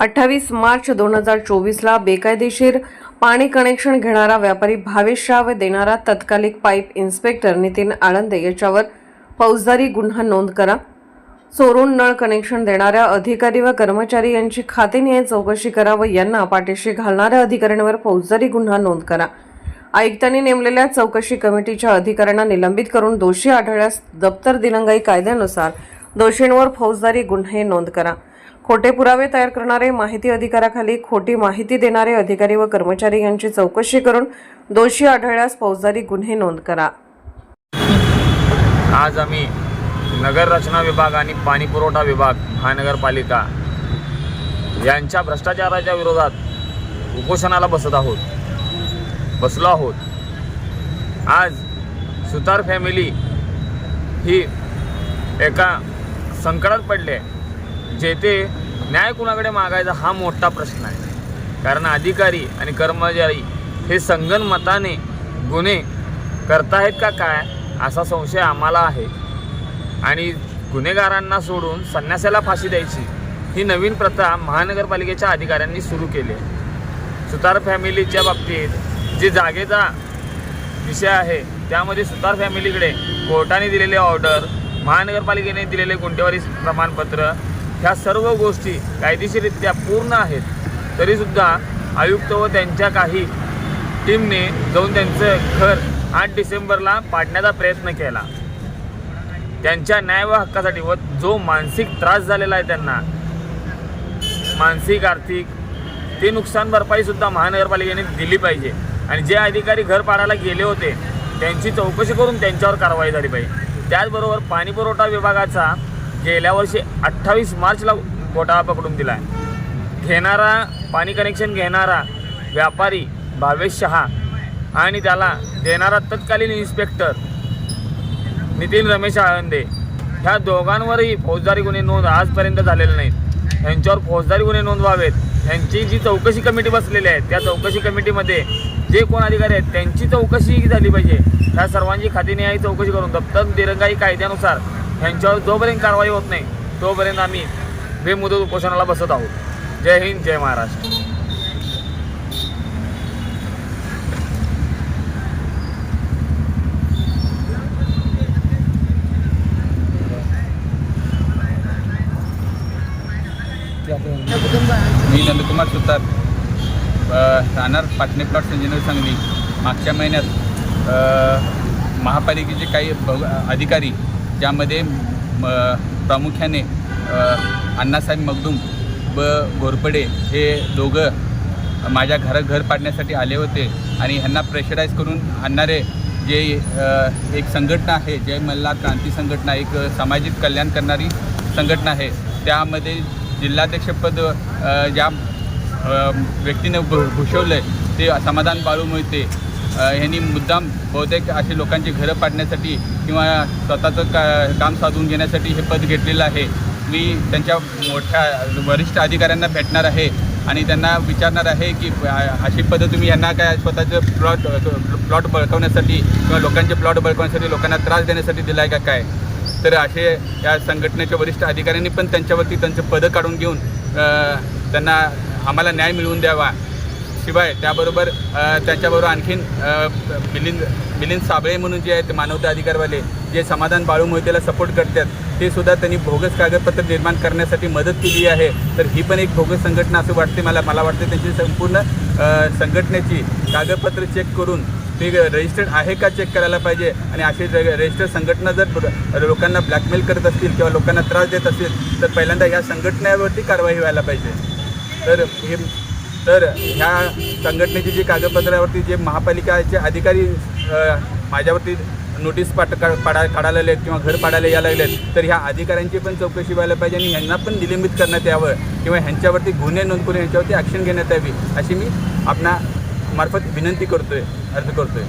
अठ्ठावीस मार्च दोन हजार चोवीसला बेकायदेशीर पाणी कनेक्शन घेणारा व्यापारी भावेश शाह व देणारा तत्कालिक पाईप इन्स्पेक्टर नितीन आळंदे याच्यावर फौजदारी गुन्हा नोंद करा. चोरून नळ कनेक्शन देणाऱ्या अधिकारी व कर्मचारी यांची खातेनिहाय चौकशी करा व यांना पाठीशी घालणाऱ्या अधिकाऱ्यांवर फौजदारी गुन्हा नोंद करा. आयुक्तांनी नेमलेल्या चौकशी कमिटीच्या अधिकाऱ्यांना निलंबित करून दोषी आढळल्यास दप्तर दिनंगाई कायद्यानुसार दोषींवर फौजदारी गुन्हे नोंद करा. खोटे पुरावे तयार करणारे माहिती अधिकाराखाली खोटी माहिती देणारे अधिकारी व कर्मचारी यांची चौकशी करून दोषी आढळल्यास फौजदारी गुन्हे नोंद करा. आज आम्ही नगर रचना विभाग आणि पाणी पुरवठा विभाग महानगरपालिका यांच्या भ्रष्टाचाराच्या विरोधात उपोषणाला बसत आहोत. बसलो आहोत. आज सुतार फॅमिली ही एका संकटात पडले जेथे न्याय कुणाकडे मागायचा हा मोठा प्रश्न आहे. कारण अधिकारी आणि कर्मचारी हे संगनमताने गुन्हे करताहेत का काय असा संशय आम्हाला आहे. आणि गुन्हेगारांना सोडून संन्यासाला फाशी द्यायची ही नवीन प्रथा महानगरपालिकेच्या अधिकाऱ्यांनी सुरू केली आहे. सुतार फॅमिलीच्या बाबतीत जे जागेचा विषय आहे त्यामध्ये सुतार फॅमिलीकडे कोर्टाने दिलेले ऑर्डर महानगरपालिकेने दिलेले गुंठेवारी प्रमाणपत्र ह्या सर्व गोष्टी कायदेशीररित्या पूर्ण आहेत तरीसुद्धा आयुक्त व त्यांच्या काही टीमने जाऊन त्यांचं घर आठ डिसेंबरला पाडण्याचा प्रयत्न केला. त्यांच्या न्याय व हक्कासाठी व जो मानसिक त्रास झालेला आहे त्यांना मानसिक आर्थिक ते नुकसान भरपाईसुद्धा महानगरपालिकेने दिली पाहिजे. आणि जे अधिकारी घर पाडायला गेले होते त्यांची चौकशी करून त्यांच्यावर कारवाई झाली पाहिजे. त्याचबरोबर पाणी पुरवठा विभागाचा गेल्या वर्षी अठ्ठावीस मार्चला घोटाळा पकडून दिला आहे घेणारा पाणी कनेक्शन घेणारा व्यापारी भावेश शहा आणि त्याला देणारा तत्कालीन इन्स्पेक्टर नितीन रमेश आळंदे ह्या दोघांवरही फौजदारी गुन्हे नोंद आजपर्यंत झालेले नाहीत. यांच्यावर फौजदारी गुन्हे नोंद व्हावेत यांची जी चौकशी कमिटी बसलेली आहे त्या चौकशी कमिटीमध्ये जे कोण अधिकारी आहेत त्यांची चौकशी झाली पाहिजे. ह्या सर्वांची खातीने चौकशी करून दप्तर दिरंगाई कायद्यानुसार यांच्यावर जोपर्यंत कारवाई होत नाही तोपर्यंत आम्ही बेमुदत उपोषणाला बसत आहोत. जय हिंद जय महाराष्ट्र. मी नंदकुमार सुतार राहणार पाटणे प्लॉट संजय सांगली मागच्या महिन्यात महापालिकेचे काही अधिकारी ज्यामध्ये म, प्रामुख्याने अण्णासाहेब मगदूम व घोरपडे हे दोघं माझ्या घरं घर पाडण्यासाठी आले होते. आणि ह्यांना प्रेशराईज करून आणणारे जे एक संघटना आहे जय मल्हार क्रांती संघटना एक सामाजिक कल्याण करणारी संघटना आहे. त्यामध्ये जिल्हाध्यक्षपद ज्या व्यक्तीने भूषवलं आहे ते समाधान बाळू मोहिते ह्यांनी यांनी मुद्दाम बहुतेक असे लोकांची घरं पाडण्यासाठी किंवा स्वतःचं का काम साधून घेण्यासाठी हे पद घेतलेलं आहे. मी त्यांच्या मोठ्या वरिष्ठ अधिकाऱ्यांना भेटणार आहे आणि त्यांना विचारणार आहे की अशी पद्धत तुम्ही यांना काय स्वतःचं प्लॉट प्लॉट बळकवण्यासाठी किंवा लोकांचे प्लॉट बळकवण्यासाठी लोकांना त्रास देण्यासाठी दिला आहे का काय? तर असे या संघटनेच्या वरिष्ठ अधिकाऱ्यांनी पण त्यांच्यावरती त्यांचं पदं काढून घेऊन त्यांना आम्हाला न्याय मिळवून द्यावा. शिवाय त्याबरोबर त्याच्याबरोबर आणखीन मिलिंद मिलिंद साबळे म्हणून जे आहेत मानवता अधिकारवाले जे समाधान बाळू मोहितेला सपोर्ट करतात ते सुद्धा त्यांनी भोगस कागदपत्र निर्माण करण्यासाठी मदत केली आहे. तर ही पण एक भोगस संघटना असं वाटते मला मला वाटते त्यांची संपूर्ण संघटनेची कागदपत्र चेक करून ते रजिस्टर्ड आहे का चेक करायला पाहिजे? आणि अशी रजिस्टर्ड संघटना जर लोकांना ब्लॅकमेल करत असतील किंवा लोकांना त्रास देत असतील तर पहिल्यांदा या संघटनेवरती कारवाई व्हायला पाहिजे. तर हे तर ह्या संघटनेची जी कागदपत्रावरती जे महापालिकाचे अधिकारी माझ्यावरती नोटीस पाठ का पाडा काढायला लागलेत किंवा घर पाडायला यायला लागलेत तर ह्या अधिकाऱ्यांची पण चौकशी व्हायला पाहिजे आणि ह्यांना पण निलंबित करण्यात यावं किंवा ह्यांच्यावरती गुन्हे नोंद करून ह्यांच्यावरती ॲक्शन घेण्यात यावी अशी मी आपणा मार्फत विनंती करतोय अर्ज करतोय.